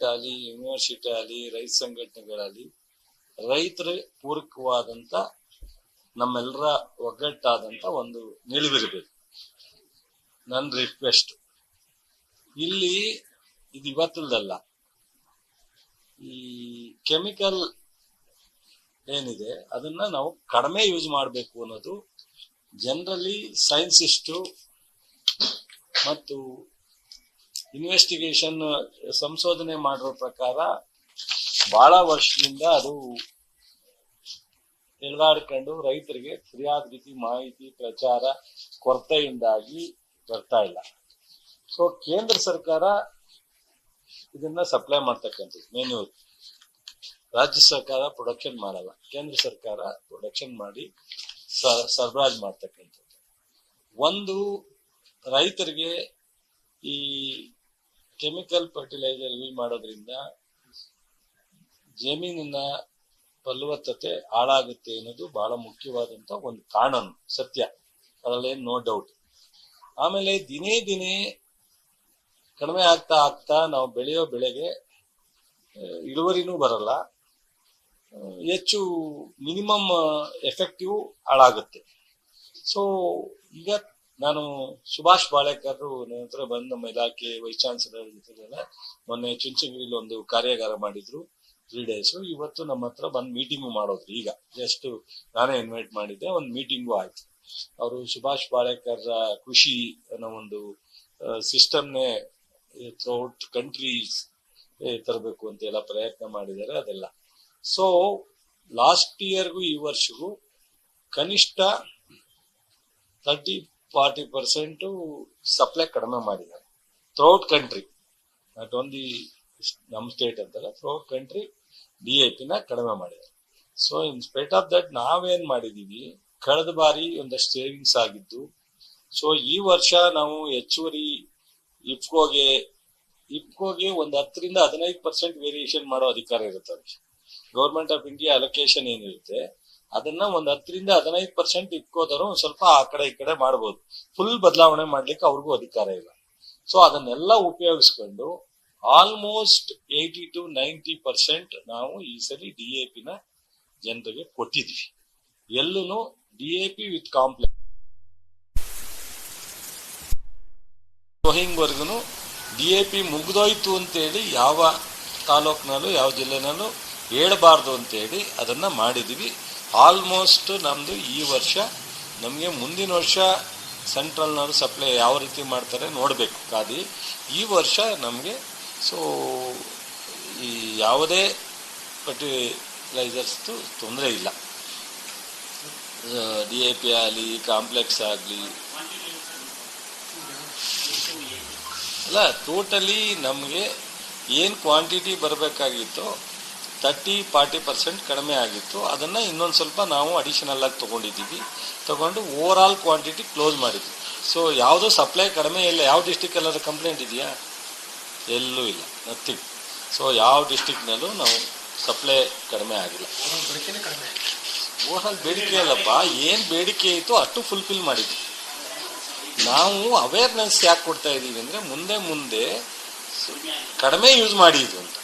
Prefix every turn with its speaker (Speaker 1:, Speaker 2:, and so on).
Speaker 1: Government ಆಗಲಿ university ಆಗಲಿ ರೈತ ಸಂಘಟನೆಗಳಾಗಲಿ ರೈತರ ಪೂರಕವಾದಂಥ ನಮ್ಮೆಲ್ಲರ ಒಗ್ಗಟ್ಟಾದಂತ ಒಂದು ನಿಲುವಿರಬೇಕು. ನನ್ನ ರಿಕ್ವೆಸ್ಟ್ ಇಲ್ಲಿ ಇದು ಇವತ್ತಲ್ದಲ್ಲ. ಈ ಕೆಮಿಕಲ್ ಏನಿದೆ, ಅದನ್ನ ನಾವು ಕಡಿಮೆ ಯೂಸ್ ಮಾಡಬೇಕು ಅನ್ನೋದು ಜನರಲಿ ಸೈನ್ಸಿಸ್ಟು ಮತ್ತು ಇನ್ವೆಸ್ಟಿಗೇಷನ್ ಸಂಶೋಧನೆ ಮಾಡಿರೋ ಪ್ರಕಾರ ಬಹಳ ವರ್ಷದಿಂದ ಅದು ತಿಳ್ದಾಡ್ಕೊಂಡು ರೈತರಿಗೆ ಸರಿಯಾದ ರೀತಿ ಮಾಹಿತಿ ಪ್ರಚಾರ ಕೊರತೆಯಿಂದಾಗಿ ಬರ್ತಾ ಇಲ್ಲ. ಸೊ ಕೇಂದ್ರ ಸರ್ಕಾರ ಇದನ್ನ ಸಪ್ಲೈ ಮಾಡ್ತಕ್ಕಂಥದ್ದು ಮೆನ್ಯೂರ್ ರಾಜ್ಯ ಸರ್ಕಾರ ಪ್ರೊಡಕ್ಷನ್ ಮಾಡಲ್ಲ. ಕೇಂದ್ರ ಸರ್ಕಾರ ಪ್ರೊಡಕ್ಷನ್ ಮಾಡಿ ಸರಬರಾಜು ಮಾಡ್ತಕ್ಕಂಥದ್ದು. ಒಂದು ರೈತರಿಗೆ ಈ ಕೆಮಿಕಲ್ ಫರ್ಟಿಲೈಸರ್ ಯೂಸ್ ಮಾಡೋದ್ರಿಂದ ಜಮೀನಿನ ಫಲವತ್ತತೆ ಹಾಳಾಗುತ್ತೆ ಅನ್ನೋದು ಬಹಳ ಮುಖ್ಯವಾದಂತ ಒಂದು ಕಾನೂನು, ಸತ್ಯ. ಅದರಲ್ಲಿ ನೋ ಡೌಟ್ ಆಮೇಲೆ ದಿನೇ ದಿನೇ ಕಡಿಮೆ ಆಗ್ತಾ ಆಗ್ತಾ ನಾವು ಬೆಳೆಯೋ ಬೆಳೆಗೆ ಇಳುವರಿನೂ ಬರಲ್ಲ. ಹೆಚ್ಚು ಮಿನಿಮಮ್ ಎಫೆಕ್ಟಿವ್ ಹಾಳಾಗುತ್ತೆ. ಸೊ ಈಗ ನಾನು ಸುಭಾಷ್ ಬಾಳೇಕರ್ ನಂತರ ಬಂದು ನಮ್ಮ ಇಲಾಖೆ ವೈಸ್ ಚಾನ್ಸಲರ್ ಜೊತೆಗೆಲ್ಲ ಮೊನ್ನೆ ಚುಂಚನಗಿರಿಲಿ ಒಂದು ಕಾರ್ಯಾಗಾರ ಮಾಡಿದ್ರು ತ್ರೀ ಡೇಸ್ ಇವತ್ತು ನಮ್ಮ ಹತ್ರ ಬಂದು ಮೀಟಿಂಗ್ ಮಾಡೋದ್ರು ಈಗ. ಜಸ್ಟ್ ನಾನೇ ಇನ್ವೈಟ್ ಮಾಡಿದ್ದೆ, ಒಂದು ಮೀಟಿಂಗು ಆಯ್ತು. ಅವರು ಸುಭಾಷ್ ಬಾಳೇಕರ್ ಕೃಷಿ ಅನ್ನೋ ಒಂದು ಸಿಸ್ಟಮ್ನೇ ಥ್ರೌಟ್ ಕಂಟ್ರೀಸ್ ತರಬೇಕು ಅಂತ ಎಲ್ಲ ಪ್ರಯತ್ನ ಮಾಡಿದ್ದಾರೆ ಅದೆಲ್ಲ. ಸೊ ಲಾಸ್ಟ್ ಇಯರ್ಗೂ ಈ ವರ್ಷಗೂ ಕನಿಷ್ಠ ತರ್ಟಿ ಫಾರ್ಟಿ ಪರ್ಸೆಂಟ್ ಸಪ್ಲೈ ಕಡಿಮೆ ಮಾಡಿದ್ದಾರೆ. ಥ್ರೌಟ್ ಕಂಟ್ರಿ ನಾಟ್ ಓನ್ಲಿ ನಮ್ಮ ಸ್ಟೇಟ್ ಅಂತಲ್ಲ ಥ್ರೌಟ್ ಕಂಟ್ರಿ ಡಿ ಐ ಪಿನ ಕಡಿಮೆ ಮಾಡಿದ್ದಾರೆ. So in spite of that ನಾವೇನ್ ಮಾಡಿದೀವಿ, ಕಳೆದ ಬಾರಿ ಒಂದಷ್ಟು ಸೇವಿಂಗ್ಸ್ ಆಗಿದ್ದು ಸೊ ಈ ವರ್ಷ ನಾವು ಹೆಚ್ಚುವರಿ ಇಫ್ಕೋಗೆ ಇಫ್ಕೋಗೆ ಒಂದು ಹತ್ತರಿಂದ ಹದಿನೈದು ಪರ್ಸೆಂಟ್ ವೇರಿಯೇಷನ್ ಮಾಡೋ ಅಧಿಕಾರ ಇರುತ್ತೆ ಗೌರ್ಮೆಂಟ್ ಆಫ್ ಇಂಡಿಯಾ ಅಲೋಕೇಶನ್ ಏನಿರುತ್ತೆ ಅದನ್ನ ಒಂದ್ ಹತ್ತರಿಂದ ಹದಿನೈದು ಪರ್ಸೆಂಟ್ ಇಟ್ಕೋದರು ಸ್ವಲ್ಪ ಆ ಕಡೆ ಈ ಕಡೆ ಮಾಡ್ಬೋದು. ಫುಲ್ ಬದಲಾವಣೆ ಮಾಡ್ಲಿಕ್ಕೆ ಅವ್ರಿಗೂ ಅಧಿಕಾರ ಇಲ್ಲ. ಸೊ ಅದನ್ನೆಲ್ಲ ಉಪಯೋಗಿಸ್ಕೊಂಡು almost eighty to ninety percent ನಾವು ಈ ಸರಿ ಡಿ ಎ ಪಿನ ಜನರಿಗೆ ಕೊಟ್ಟಿದ್ವಿ. ಎಲ್ಲೂ D A P with complex ವರ್ಗುನು D A P ಮುಗ್ದೋಯ್ತು ಅಂತೇಳಿ ಯಾವ ತಾಲೂಕ್ನಲ್ಲೂ, ಯಾವ ಜಿಲ್ಲೆನಲ್ಲೂ ಹೇಳಬಾರ್ದು ಅಂತೇಳಿ ಅದನ್ನು ಮಾಡಿದ್ವಿ. ಆಲ್ಮೋಸ್ಟ್ ನಮ್ಮದು ಈ ವರ್ಷ, ನಮಗೆ ಮುಂದಿನ ವರ್ಷ ಸೆಂಟ್ರಲ್ನವರು ಸಪ್ಲೈ ಯಾವ ರೀತಿ ಮಾಡ್ತಾರೆ ನೋಡಬೇಕು ಖಾದಿ. ಈ ವರ್ಷ ನಮಗೆ ಸೊ ಈ ಯಾವುದೇ ಫರ್ಟಿಲೈಸರ್ಸ್ದು ತೊಂದರೆ ಇಲ್ಲ. ಡಿ ಎ ಪಿ ಆಗಲಿ ಕಾಂಪ್ಲೆಕ್ಸ್ ಆಗಲಿ. ಅಲ್ಲ ಟೋಟಲಿ ನಮಗೆ ಏನು ಕ್ವಾಂಟಿಟಿ ಬರಬೇಕಾಗಿತ್ತೋ ತರ್ಟಿ ಫಾರ್ಟಿ ಪರ್ಸೆಂಟ್ ಕಡಿಮೆ ಆಗಿತ್ತು. ಅದನ್ನು ಇನ್ನೊಂದು ಸ್ವಲ್ಪ ನಾವು ಅಡಿಷನಲ್ ಆಗಿ ತಗೊಂಡಿದ್ದೀವಿ. ತೊಗೊಂಡು ಓವರ್ ಆಲ್ ಕ್ವಾಂಟಿಟಿ ಕ್ಲೋಸ್ ಮಾಡಿದ್ವಿ. ಸೊ ಯಾವುದೂ ಸಪ್ಲೈ ಕಡಿಮೆ ಇಲ್ಲ ಯಾವ ಡಿಸ್ಟಿಕ್ ಅದರ ಕಂಪ್ಲೇಂಟ್ ಇದೆಯಾ? ಎಲ್ಲೂ ಇಲ್ಲ ನಥಿಂಗ್ ಸೊ ಯಾವ ಡಿಸ್ಟಿಕ್ನಲ್ಲೂ ನಾವು ಸಪ್ಲೈ ಕಡಿಮೆ ಆಗಿಲ್ಲ. ಓವರ್ ಆಲ್ ಬೇಡಿಕೆ ಅಲ್ಲಪ್ಪ ಏನು ಬೇಡಿಕೆ ಇತ್ತು ಅಷ್ಟು ಫುಲ್ಫಿಲ್ ಮಾಡಿದ್ವಿ. ನಾವು ಅವೇರ್ನೆಸ್ ಯಾಕೆ ಕೊಡ್ತಾ ಇದ್ದೀವಿ ಅಂದರೆ ಮುಂದೆ ಮುಂದೆ ಕಡಿಮೆ ಯೂಸ್ ಮಾಡಿ ಇದು ಅಂತ.